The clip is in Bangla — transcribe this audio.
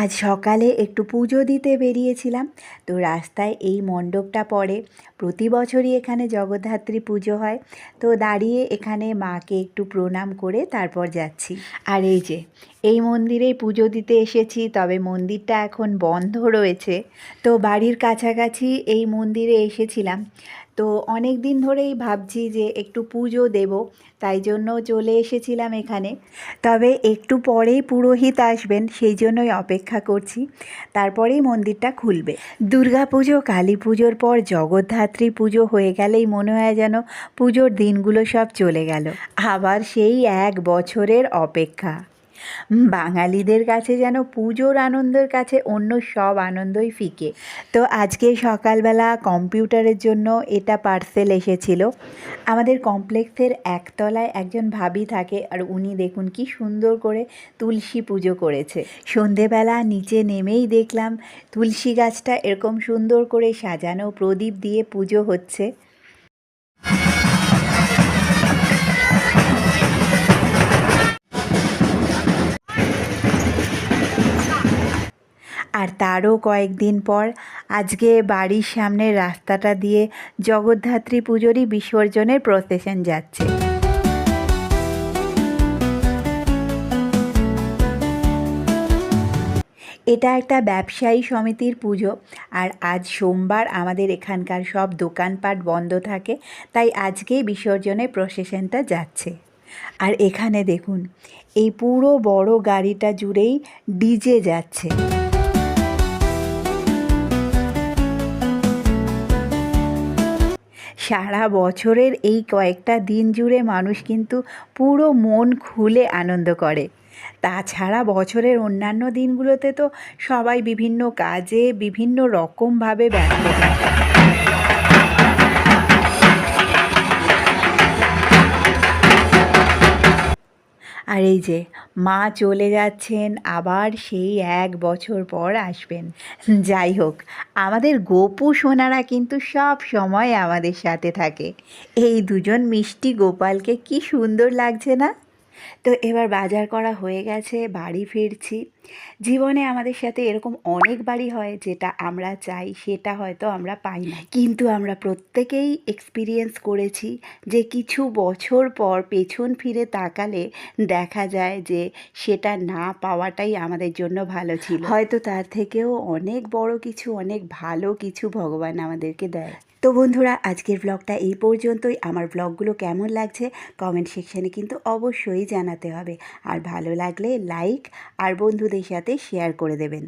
আজ সকালে একটু পুজো দিতে বেরিয়েছিলাম। তো রাস্তায় এই মণ্ডপটা পড়ে। প্রতি বছরই এখানে জগদ্ধাত্রী পুজো হয়। তো দাঁড়িয়ে এখানে মাকে একটু প্রণাম করে তারপর যাচ্ছি। আর এই যে, এই মন্দিরেই পুজো দিতে এসেছি, তবে মন্দিরটা এখন বন্ধ রয়েছে। তো বাড়ির কাছাকাছি এই মন্দিরে এসেছিলাম। তো অনেক দিন ধরেই ভাবছি যে একটু পুজো দেব, তাই জন্য চলে এসেছিলাম এখানে। তবে একটু পরেই পুরোহিত আসবেন, সেই জন্যই অপেক্ষা করছি। তারপরেই মন্দিরটা খুলবে। দুর্গা পুজো, কালী পুজোর পর জগদ্ধাত্রী পুজো হয়ে গেলেই মনে হয় যেন পুজোর দিনগুলো সব চলে গেল। আবার সেই এক বছরের অপেক্ষা। বাঙালিদের কাছে যেন পুজোর আনন্দের কাছে অন্য সব আনন্দই ফিকে। তো আজকে সকালবেলা কম্পিউটারের জন্য এটা পার্সেল এসেছিল। আমাদের কমপ্লেক্সের একতলায় একজন ভাবি থাকে আর উনি দেখুন কি সুন্দর করে তুলসী পুজো করেছে। সন্ধেবেলা নিচে নেমেই দেখলাম তুলসী গাছটা এরকম সুন্দর করে সাজানো প্রদীপ দিয়ে পুজো হচ্ছে। আর তারও কয়েকদিন পর আজকে বাড়ির সামনের রাস্তাটা দিয়ে জগদ্ধাত্রী পুজোরই বিসর্জনের প্রসেশন যাচ্ছে। এটা একটা ব্যবসায়ী সমিতির পুজো আর আজ সোমবার আমাদের এখানকার সব দোকানপাট বন্ধ থাকে, তাই আজকেই বিসর্জনের প্রসেশনটা যাচ্ছে। আর এখানে দেখুন, এই পুরো বড় গাড়িটা জুড়েই ডিজে যাচ্ছে। সারা বছরের এই কয়েকটা দিন জুড়ে মানুষ কিন্তু পুরো মন খুলে আনন্দ করে। তাছাড়া বছরের অন্যান্য দিনগুলোতে তো সবাই বিভিন্ন কাজে বিভিন্ন রকমভাবে ব্যস্ত থাকে। আর এই যে মা চলে যাচ্ছেন, আবার সেই এক বছর পর আসবেন। যাই হোক, আমাদের গোপু সোনারা কিন্তু সব সময় আমাদের সাথে থাকে। এই দুজন মিষ্টি গোপালকে কি সুন্দর লাগছে না? তো এবার বাজার করা হয়ে গেছে, বাড়ি ফিরছি। জীবনে আমাদের সাথে এরকম অনেক বাড়ি হয় যেটা আমরা চাই, সেটা হয়তো আমরা পাই না। কিন্তু আমরা প্রত্যেকেই এক্সপিরিয়েন্স করেছি যে কিছু বছর পর পেছন ফিরে তাকালে দেখা যায় যে সেটা না পাওয়াটাই আমাদের জন্য ভালো ছিল। হয়তো তার থেকেও অনেক বড় কিছু, অনেক ভালো কিছু ভগবান আমাদেরকে দেয়। তো বন্ধুরা, আজকের ব্লগটা এই পর্যন্তই। আমার ব্লগগুলো কেমন লাগছে কমেন্ট সেকশানে কিন্তু অবশ্যই জানাতে হবে। আর ভালো লাগলে লাইক আর বন্ধুদের সাথে শেয়ার করে দেবেন।